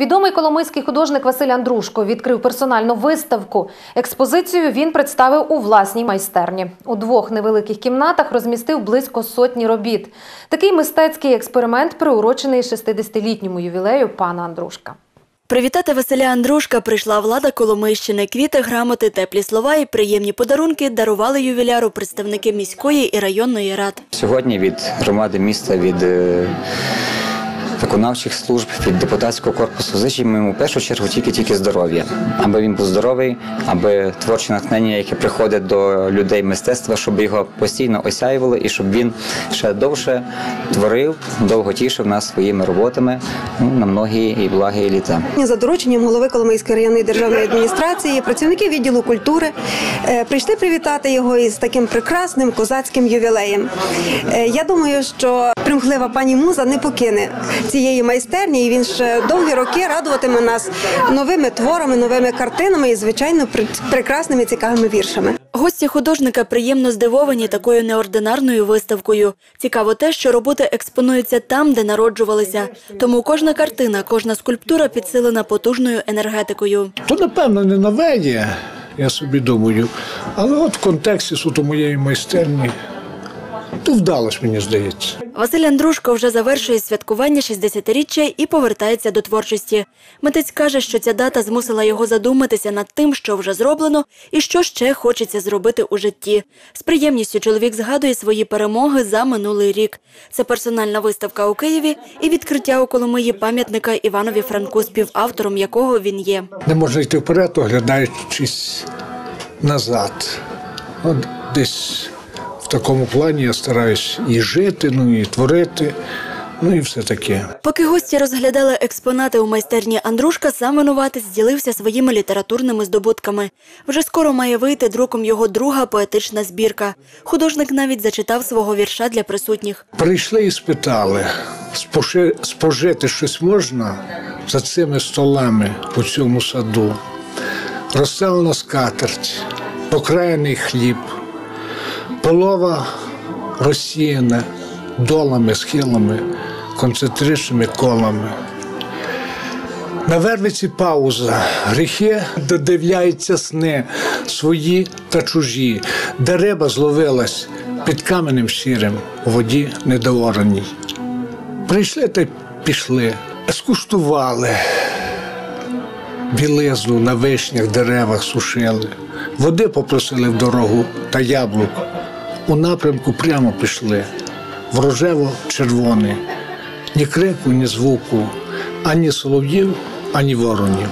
Відомий коломийський художник Василь Андрушко відкрив персональну виставку. Експозицію він представив у власній майстерні. У двох невеликих кімнатах розмістив близько сотні робіт. Такий мистецький експеримент приурочений 60-літньому ювілею пана Андрушка. Привітати Василя Андрушка прийшла влада Коломийщини. Квіти, грамоти, теплі слова і приємні подарунки дарували ювіляру представники міської і районної рад. Сьогодні від громади міста, від е, виконавчих служб, від депутатського корпусу зичимо йому в першу чергу тільки-тільки здоров'я, аби він був здоровий, аби творче натхнення, яке приходить до людей мистецтва, щоб його постійно осяювало і щоб він ще довше творив, довго тішив нас своїми роботами ну, на многі і благі літа. За дорученням голови Коломийської районної державної адміністрації працівники відділу культури е, прийшли привітати його із таким прекрасним козацьким ювілеєм. Е, Я думаю, що примхлива пані Муза не покине цієї майстерні, і він ще довгі роки радуватиме нас новими творами, новими картинами і, звичайно, пр- прекрасними цікавими віршами. Гості художника приємно здивовані такою неординарною виставкою. Цікаво те, що роботи експонуються там, де народжувалися. Тому кожна картина, кожна скульптура підсилена потужною енергетикою. То, напевно, не нове я собі думаю. Але от в контексті суто моєї майстерні, то вдалося, мені здається. Василь Андрушко вже завершує святкування 60-річчя і повертається до творчості. Митець каже, що ця дата змусила його задуматися над тим, що вже зроблено і що ще хочеться зробити у житті. З приємністю чоловік згадує свої перемоги за минулий рік. Це персональна виставка у Києві і відкриття у Коломиї пам'ятника Іванові Франку, співавтором якого він є. Не можна йти вперед, оглядаючись назад. От десь такому плані я стараюсь і жити, ну і творити, ну і все таке. Поки гості розглядали експонати у майстерні Андрушка, сам винуватець ділився своїми літературними здобутками. Вже скоро має вийти друком його друга поетична збірка. Художник навіть зачитав свого вірша для присутніх. Прийшли і спитали, спожити щось можна за цими столами у цьому саду. Розстелена скатерть, покраєний хліб, полова розсіяна долами, схилами, концентричними колами. На вервиці пауза, гріхи додивляються сни свої та чужі, де риба зловилась під каменем сірим у воді недоораній. Прийшли та й пішли, скуштували, білизну на вишнях деревах сушили, води попросили в дорогу та яблук. У напрямку прямо пішли, в рожево-червоне, ні крику, ні звуку, ані солов'їв, ані воронів.